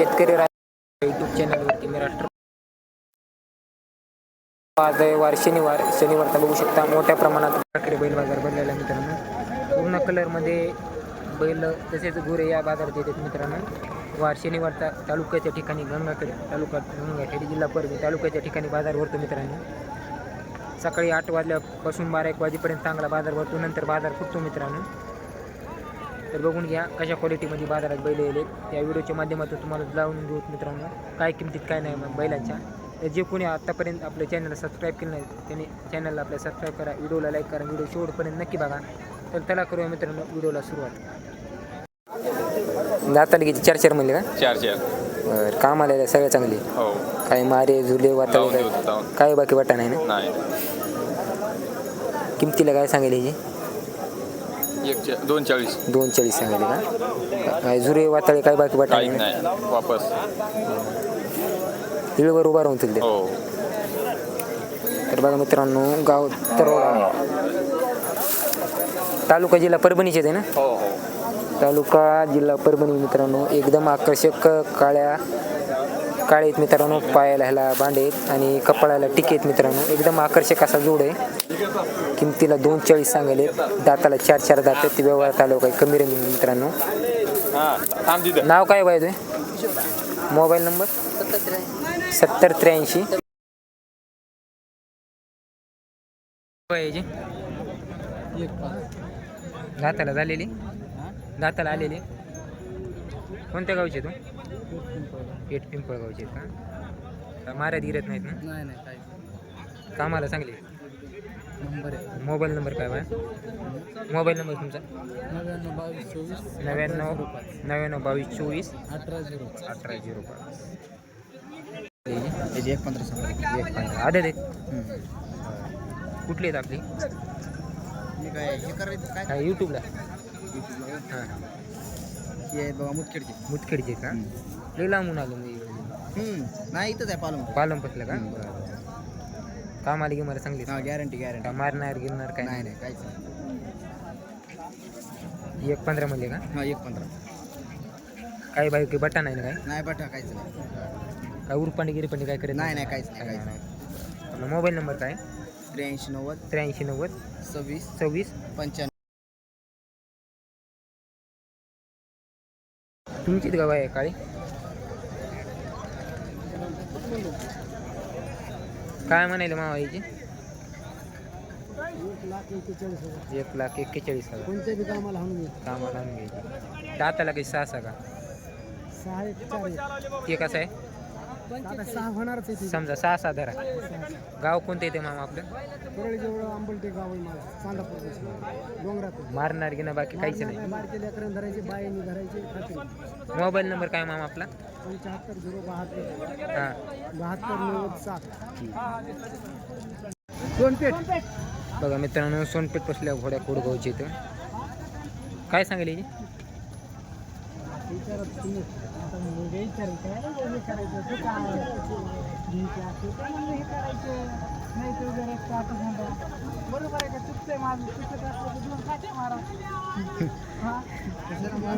शेतकरी यूट्यूब चॅनलवरती मी राष्ट्र आज आहे वार शनिवार शनिवारचा बघू शकता मोठ्या प्रमाणात ठाकरे बैल बाजार भरलेला मित्रांनो. पूर्ण कलरमध्ये बैल तसेच गुरे या बाजारात येतात मित्रांनो. वार शनिवारचा तालुक्याच्या ठिकाणी गंगाखेड तालुका गंगाखेड जिल्हा परभणी तालुक्याच्या ठिकाणी बाजार भरतो मित्रांनो. सकाळी आठ वाजल्यापासून बारा एक वाजेपर्यंत चांगला बाजार भरतो नंतर बाजार फुटतो मित्रांनो. तर बघून घ्या कशा क्वालिटीमध्ये बाजारात बैल येले या व्हिडिओच्या माध्यमातून तुम्हाला जाऊन देऊ मित्रांनो काय किमतीत काय नाही मग बैलांच्या. जे कोणी आत्तापर्यंत आपल्या चॅनलला सबस्क्राईब केलं नाही त्यांनी चॅनलला आपल्या सबस्क्राईब करा व्हिडिओला लाईक करा व्हिडिओ शेवटपर्यंत नक्की बघा. तर त्याला करूया मित्रांनो व्हिडिओला सुरुवात. दाताला किती चार चार म्हणले का? चार चार. बरं काम आलेलं सगळं चांगली? हो. काय मारे झुले लावून देऊ काय लावून बाकी वाटा नाही ना? किमतीला काय सांगेल ह्याची? एक चा- दोन चाळीस दोन चाळीस सांगेल का? काय झुरे वाताळे काय बाकी वाटा काही नाही. वापस. हिळवर उभा राहून तुला हो. तर बघा मित्रांनो गाव तरोडा. तालुका जिल्हा परभणीचेच आहे ना? हो हो. तालुका जिल्हा परभणी मित्रांनो एकदम आकर्षक काळ्या काळे आहेत मित्रांनो पायाला ह्याला भांडे आहेत आणि कपाळाला टिके आहेत मित्रांनो. एकदम आकर्षक असा जोड आहे. किमतीला दोन चाळीस सांगायले दाताला चार चार दात. ते व्यवहारात आलो काही कमी रमी मित्रांनो. हां नाव काय पाहिजे मोबाईल नंबर? सत्तर त्र्याऐंशी. दाताला झालेली. दाताला आलेली. कोणत्या गावचे तू? पेट पिंपळगावचे आहेत का? माऱ्यात गिरत नाहीत ना? नाही नाही काही कामाला चांगले नंबर आहे. मोबाईल नंबर काय बाय मोबाईल नंबर तुमचा? नव्याण्णव बावीस चोवीस. नव्याण्णव नव्याण्णव बावीस चोवीस. अठरा झिरो. अठरा झिरो पाच. त्याची एक पंधरा सांगा. एक पंधरा. आदे दे कुठली आहेत आपली? मी काय हे करायचं काय? काय यूट्यूबला हां हे. बघा मुतखेडचे मुतखेडचे का? लई लांबून आलो मी. नाही इथंच आहे पालम पालमपतलं का? काम आली की मला चांगली हा गॅरंटी गॅरंटी का मारणार गिरणार काय नाही नाही? काहीच नाही. एक पंधरा म्हणले का? हा एक पंधरा. काही बाई काही बट्टा नाही ना काय? नाही बटा काहीच नाही. काय उरपाणी गिरपाणी काय करत नाही नाही? काहीच नाही काहीच नाही. आपला मोबाईल नंबर काय? त्र्याऐंशी नव्वद त्र्याऐंशी नव्वद सव्वीस सव्वीस पंच्याण्णव. तुमचीच गाव आहे काळी? काय म्हणाले मावा याची एक लाख एक्केचाळीस हजार. कोणत्या बी कामाला हाणून कामाला आणून घ्यायची. दाताला काही सहा सहा का? सहा एक चार ते कसं आहे? आता सहा होणारच आहे समजा सहा सहा धरा गाव कोणतं येते मामा आपलं? परळी जवळ आंबलटे गाव आहे माझं चांदापूर डोंगरात मारणार की ना बाकी काहीच नाही. बारके लेकरं धरायचे बायांनी धरायचे खात्री मोबाईल नंबर काय मामा आपला? पंच्याहत्तर झिरो बहात्तर. हां. बहात्तर नव्वद सात. दोन पेट बघा मित्रांनो सोनपेठ बसल्या घोड्या कोडगावची इथं. काय सांगेल विचारत तुम्ही. आता मुलगा विचारेल काय हे करायचं काय घ्यायचं हे करायचं नाही तो जरा एक आता सांगा बरोबर आहे का चुकतंय माझं चुकत असलं तर दोन काटे मारा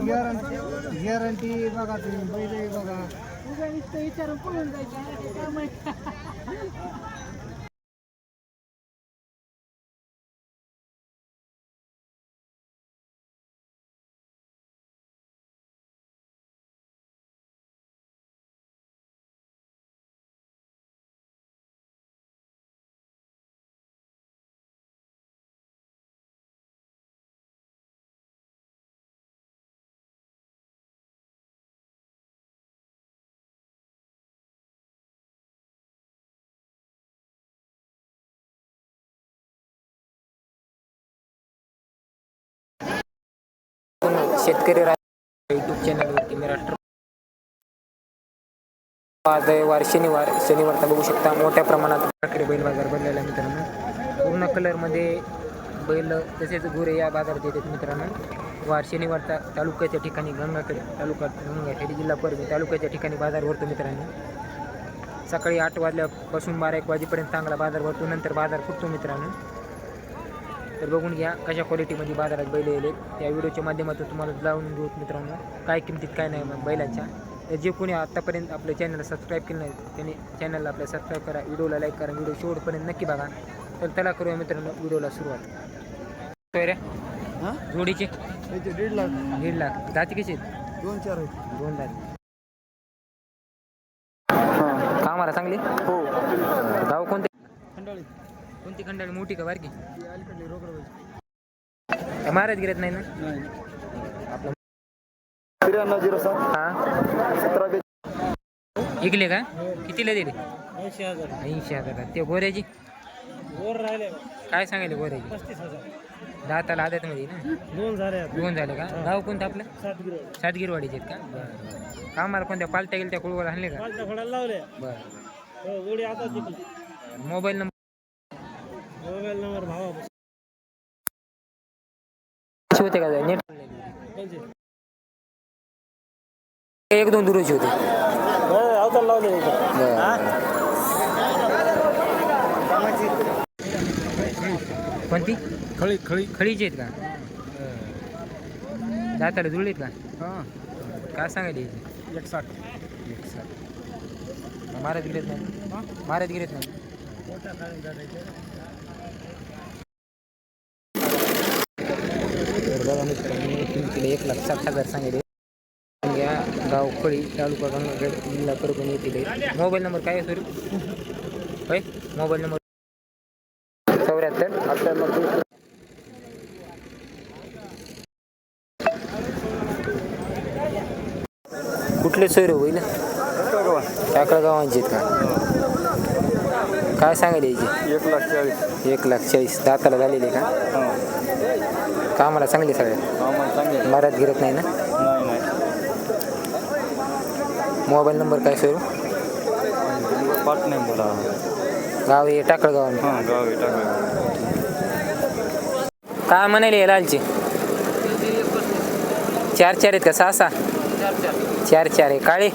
गॅरंटी गॅरंटी बघा तुम्ही बैल बघा उगा नुसतं विचारून पळून जायचं. काय माहिती शेतकरी यूट्यूब चॅनलवरती मी राष्ट्र आज आहे वार शनिवार शनिवारचा बघू शकता मोठ्या प्रमाणात ठाकरे बैल बाजार भरलेला आहे मित्रांनो. पूर्ण कलरमध्ये बैल तसेच गुरे या बाजारात येतात मित्रांनो. वार शनिवारचा तालुक्याच्या ठिकाणी गंगाखेड तालुका गंगाखेड जिल्हा परभणी तालुक्याच्या ठिकाणी बाजार भरतो मित्रांनो. सकाळी आठ वाजल्यापासून बारा एक वाजेपर्यंत चांगला बाजार भरतो नंतर बाजार फुटतो मित्रांनो. तर बघून घ्या कशा क्वालिटीमध्ये बाजारात बैल येले त्या व्हिडिओच्या माध्यमातून तुम्हाला जाऊन देऊ मित्रांनो काय किमतीत काय नाही मग बैलांच्या. जे कोणी आत्तापर्यंत आपल्या चॅनलला सबस्क्राईब केलं नाही त्यांनी चॅनलला आपल्या सबस्क्राईब करा व्हिडिओला लाईक करा व्हिडिओ शेवटपर्यंत नक्की बघा. तर त्याला करूया मित्रांनो व्हिडिओला सुरुवात. होय रे? हां? जोडीचे? दीड लाख. दीड लाख. दाती कशी आहेत? दोन चार आहेत. दोन दाती. कामाला चांगली? हो. गाव कोणते? कोणती खंडाळी मोठी का बारकी? अलीकडली महाराज गिरत नाही ना? त्र्याण्णव झिरो सात हां? सतरा इकले का? कितीला दिले? ऐंशी हजार. ऐंशी हजार ते गोऱ्याची? वर राहिले काय सांगायले गोऱ्याची? पस्तीस हजार दाताला आदतमध्ये ना? दोन झाले दोन झाले का? गाव कोणतं आपलं? सात गिरो सातगिरवाडीचे आहेत का कामाला कोणत्या पालट्या गेल्या त्या कुळवर आणले का लावले बरं. हो मोबाईल नंबर मोबाईल नंबर भावा. होते का नेट. एक दोन दुरुची होते. अवतार लावले कोणती? खळी खळी. खळीची आहेत का? दाताला जुळलीत का? हां. काय सांगायला याची एक साठ एक सात महाराज गिरत नाही? महाराज गिरत नाही तर बघा मित्रांनो किमतीला एक लाख साठ हजार सांगितले. घ्या गाव खळी तालुका गंगाखेड जिल्हा परभणी येथील. मोबाईल नंबर काय आहे सर होय? मोबाईल नंबर चौऱ्याहत्तर. अठ्ठ्याण्णव कुठले सोयर होईल टाकळ गावांचे का? काय सांगायला याची एक लाख चाळीस. एक लाख चाळीस. दाताला झालेले का? कामाला चांगली सगळे? आम्हाला चांगले मरात गिरत नाही ना? नाही नाही मोबाईल नंबर काय सर? पाठ नाही बोला गाव हे टाकळगाव हां गाव आहे टाकळगाव काय म्हणाले हे लालचे? चार चार आहेत का सहा सहा? चार चार आहे. काळे?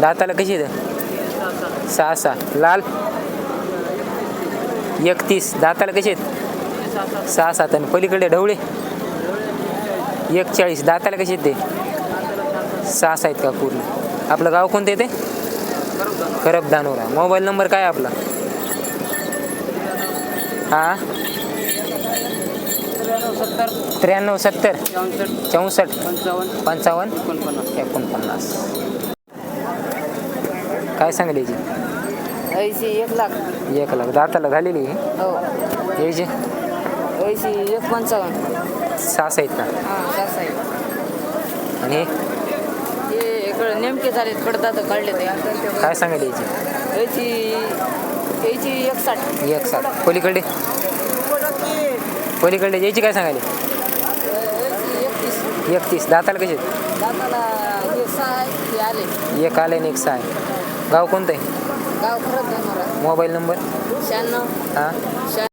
दाताला कशी आहेत? सहा सहा. लाल? एकतीस. दाताला कशी आहेत? सहा सात आणि पलीकडे ढवळे. एक चाळीस दाताला कशी आहेत ते? सहा आहेत का पूर्ण? आपलं गाव कोणतं येते खरब दानोरा. मोबाईल नंबर काय आपला? हा? त्र्याण्णव सत्तर. चौसष्ट. पंचावन्न. एकोणपन्नास. काय सांगेल ऐंशी एक लाख. एक लाख. दाताला झालेली आहे. ऐंशी एक पंचावन्न. आहेत का? हां आहे आणि? इकडे नेमके झाले काढले ते काय सांगेल याची ऐंशी ऐंशी एक साठ एक सात पलीकडे? पलीकडे. याची काय सांगायली? एकतीस एकतीस. दाताला एक आले आणि एक सहा आहे. गाव कोणतं आहे? गाव खरंच मोबाईल नंबर? शहाण्णव. हां? शहा